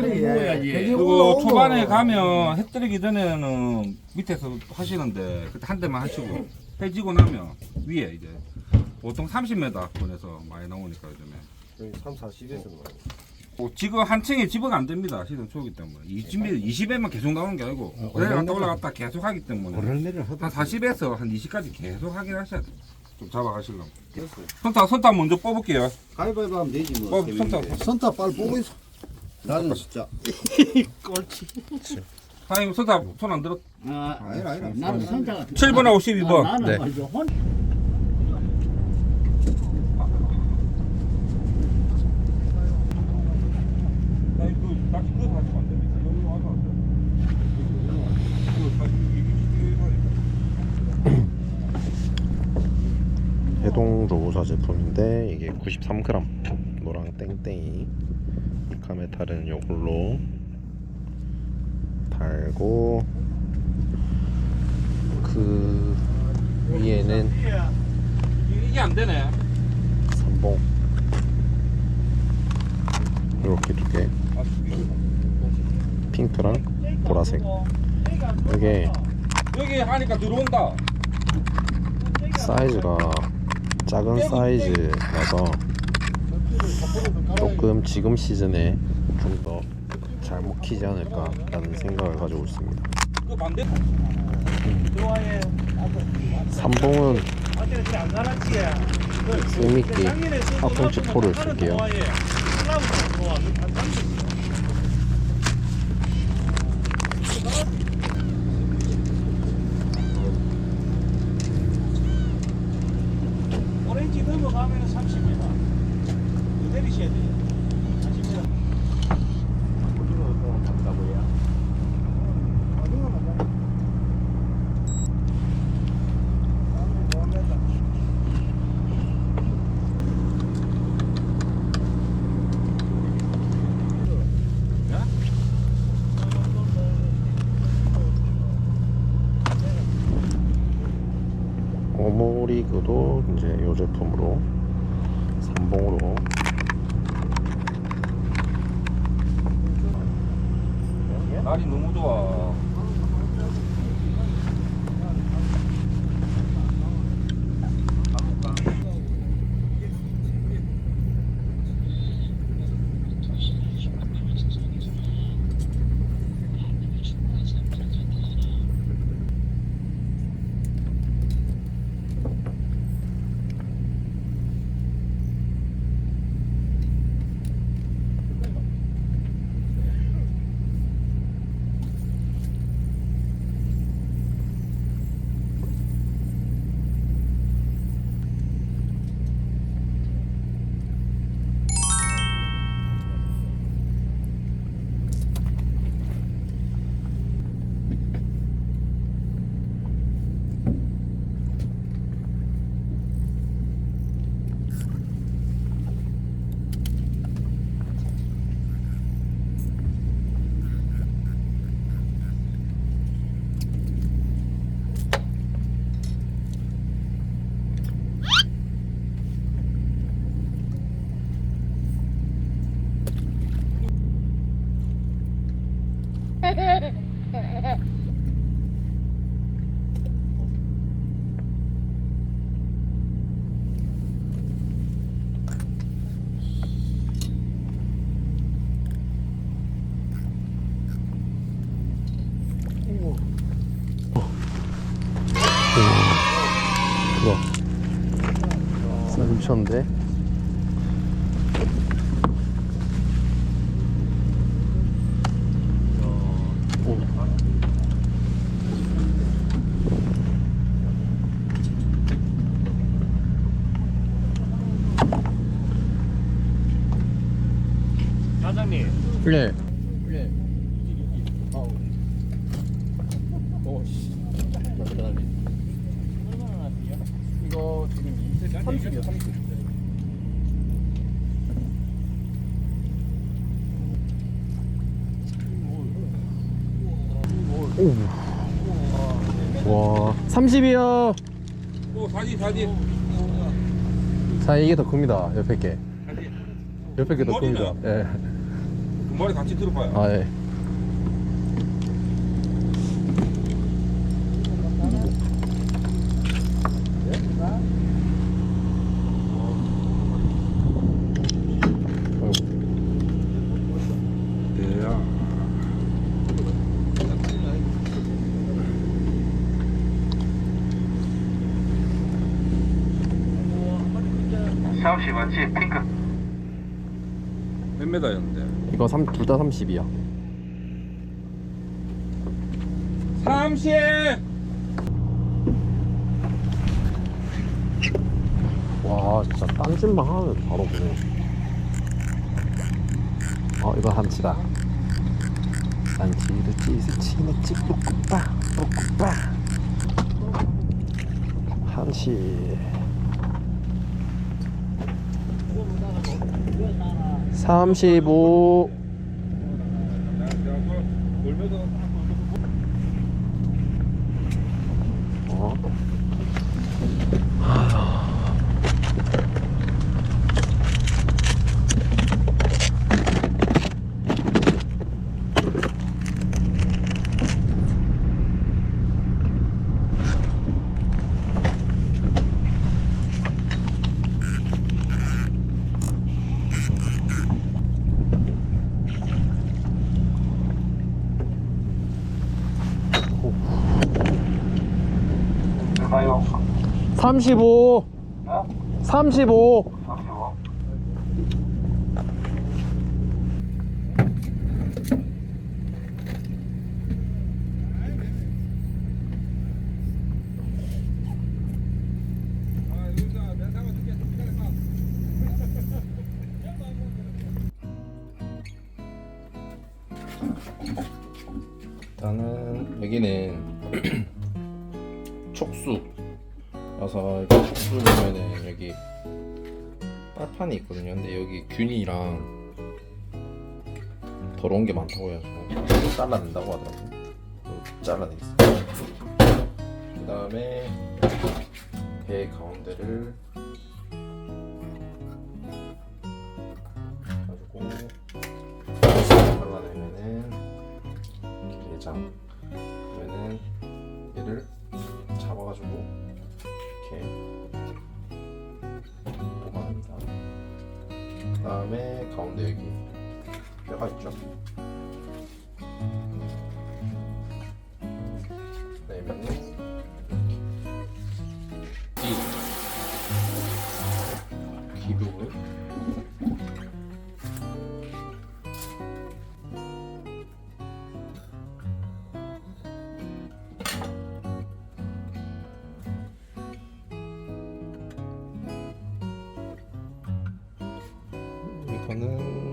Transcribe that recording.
그래, 먹어야지. 그게 그리고. 초반에 가면 해 뜨리기 전에는 밑에서 하시는데 그때 한 대만 하시고 해지고 나면 위에 이제 보통 30m 권에서 많이 나오니까 요즘에. 3, 40에서 뭐 지금 한 층에 집어가 안 됩니다 시즌 초기 때문에. 20, 20에만 계속 나오는 게 아니고 올라갔다 올라갔다 계속 하기 때문에. 오를내를 한 하다 40에서 한 20까지 계속 하긴 하셔야 돼요. 좀 잡아가시려면. 선타 선타 먼저 뽑을게요. 가위바위보 하면 되지 뭐. 뽑 선타. 선타 빨리 보고 있어 나는 진짜. 사장님 선타 손안 들었 아, 아니라, 아니라. 나는 선자가 7번하고 12번. 나는 네. 말이죠. 혼 해동 조우사 제품인데 이게 93g 노랑 땡땡이 카메탈은 요걸로 달고 그 위에는 이게- 안 되네. 삼봉 이렇게 두개 아, 핑크랑 보라색 이게 여기 하니까 들어온다. 사이즈가 작은 사이즈라서 조금 지금 시즌에 좀 더 잘 먹히지 않을까라는 생각을 가지고 있습니다. 그 반대. 삼봉은 재밌게 핫pun치 포를 쓸게요. 오렌지 넘어가면 30m. 내리셔야 돼요. 30m. 오모리그도 이제 이 제품으로 삼봉으로 날이 너무 좋아. 그거 쌀미쳤는데 사장님. 네. 이거 지금 30이요, 30. 와 30이요 또 사진 사진. 자 이게 더 큽니다 옆에 게. 옆에 게 더? 큽니다 예. 머리 같이 들어봐요. 아 예. 30 맞지? 핑크 몇 메다였는데? 이거 둘 다 30이야 30! 와 진짜 딴짓만 하면 바로 보네 어 이거 한치다 한치르 찌스 치네 찌뿌꾸빠 뿌꾸빠 한치 35 35. 35. 35 일단은 여기는 촉수 여서 이렇게 보면은 여기 빨판이 있거든요. 근데 여기 균이랑 더러운 게 많다고 해서 잘라낸다고 하더라고요. 잘라내겠습니다. 그 다음에 배 가운데를 가지고 잘라내면은 게장 이렇게 보관합니다. 그 다음에 가운데 여기 뼈가 있죠. 그러면은 귀, 귀 부분 可能